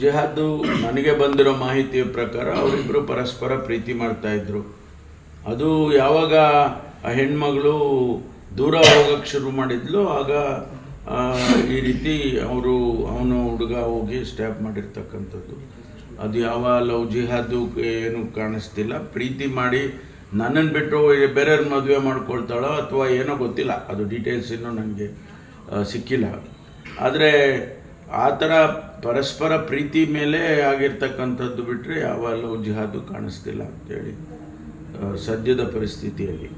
ಜಿಹಾದ್ ನನಗೆ ಬಂದಿರೋ ಮಾಹಿತಿಯ ಪ್ರಕಾರ ಅವರಿಬ್ಬರು ಪರಸ್ಪರ ಪ್ರೀತಿ ಮಾಡ್ತಾ ಇದ್ರು. ಅದು ಯಾವಾಗ ಆ ಹೆಣ್ಮಗಳು ದೂರ ಹೋಗಕ್ಕೆ ಶುರು ಮಾಡಿದ್ಲು, ಆಗ ಈ ರೀತಿ ಅವರು ಅವನು ಹುಡುಗ ಹೋಗಿ ಸ್ಟ್ಯಾಪ್ ಮಾಡಿರ್ತಕ್ಕಂಥದ್ದು. ಅದು ಯಾವ ಲವ್ ಜಿಹಾದು ಏನು ಕಾಣಿಸ್ತಿಲ್ಲ. ಪ್ರೀತಿ ಮಾಡಿ ನನ್ನನ್ನು ಬಿಟ್ಟು ಬೇರೆಯವ್ರ ಮದುವೆ ಮಾಡ್ಕೊಳ್ತಾಳೋ ಅಥವಾ ಏನೋ ಗೊತ್ತಿಲ್ಲ. ಅದು ಡೀಟೇಲ್ಸ್ ಇನ್ನೂ ನನಗೆ ಸಿಕ್ಕಿಲ್ಲ. ಆದರೆ ಆ ಥರ ಪರಸ್ಪರ ಪ್ರೀತಿ ಮೇಲೆ ಆಗಿರ್ತಕ್ಕಂಥದ್ದು ಬಿಟ್ಟರೆ ಯಾವ ಲವ್ ಜಿಹಾದು ಕಾಣಿಸ್ತಿಲ್ಲ ಅಂತೇಳಿ ಸದ್ಯದ ಪರಿಸ್ಥಿತಿಯಲ್ಲಿ.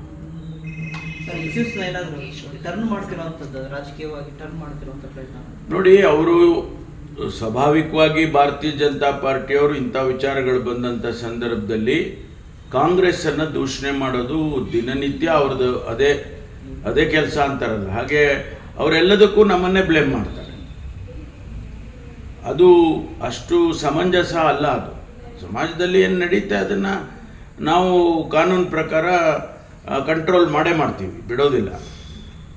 ನೋಡಿ ಅವರು ಸ್ವಾಭಾವಿಕವಾಗಿ ಭಾರತೀಯ ಜನತಾ ಪಾರ್ಟಿಯವರು ಇಂಥ ವಿಚಾರಗಳು ಬಂದಂಥ ಸಂದರ್ಭದಲ್ಲಿ ಕಾಂಗ್ರೆಸ್ಸನ್ನು ದೂಷಣೆ ಮಾಡೋದು ದಿನನಿತ್ಯ ಅವ್ರದ್ದು ಅದೇ ಅದೇ ಕೆಲಸ ಅಂತಾರಲ್ಲ. ಹಾಗೆ ಅವರೆಲ್ಲದಕ್ಕೂ ನಮ್ಮನ್ನೇ ಬ್ಲೇಮ್ ಮಾಡ್ತಾರೆ. ಅದು ಅಷ್ಟು ಸಮಂಜಸ ಅಲ್ಲ ಅದು. ಸಮಾಜದಲ್ಲಿ ಏನು ನಡೀತೆ ಅದನ್ನು ನಾವು ಕಾನೂನು ಪ್ರಕಾರ ಕಂಟ್ರೋಲ್ ಮಾಡೇ ಮಾಡ್ತೀವಿ ಬಿಡೋದಿಲ್ಲ.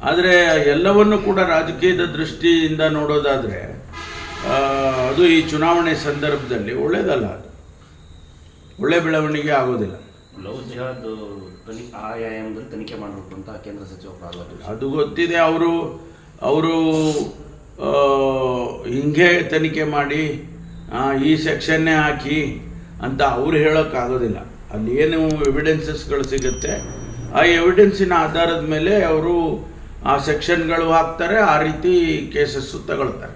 ಆದರೆ ಎಲ್ಲವನ್ನು ಕೂಡ ರಾಜಕೀಯದ ದೃಷ್ಟಿಯಿಂದ ನೋಡೋದಾದರೆ ಅದು ಈ ಚುನಾವಣೆ ಸಂದರ್ಭದಲ್ಲಿ ಒಳ್ಳೆಯದಲ್ಲ ಅದು. ಒಳ್ಳೆ ಬೆಳವಣಿಗೆ ಆಗೋದಿಲ್ಲ. ತನಿಖೆ ಮಾಡಬೇಕು ಅಂತ ಕೇಂದ್ರ ಸಚಿವ ಅದು ಗೊತ್ತಿದೆ ಅವರು ಅವರು ಹಿಂಗೆ ತನಿಖೆ ಮಾಡಿ ಈ ಸೆಕ್ಷನ್ನೇ ಹಾಕಿ ಅಂತ ಅವ್ರು ಹೇಳೋಕ್ಕಾಗೋದಿಲ್ಲ. ಅಲ್ಲಿ ಏನು ಎವಿಡೆನ್ಸಸ್ಗಳು ಸಿಗುತ್ತೆ, ಆ ಎವಿಡೆನ್ಸಿನ ಆಧಾರದ ಮೇಲೆ ಅವರು ಆ ಸೆಕ್ಷನ್ಗಳು ಹಾಕ್ತಾರೆ, ಆ ರೀತಿ ಕೇಸಸ್ಸು ತಗೊಳ್ತಾರೆ.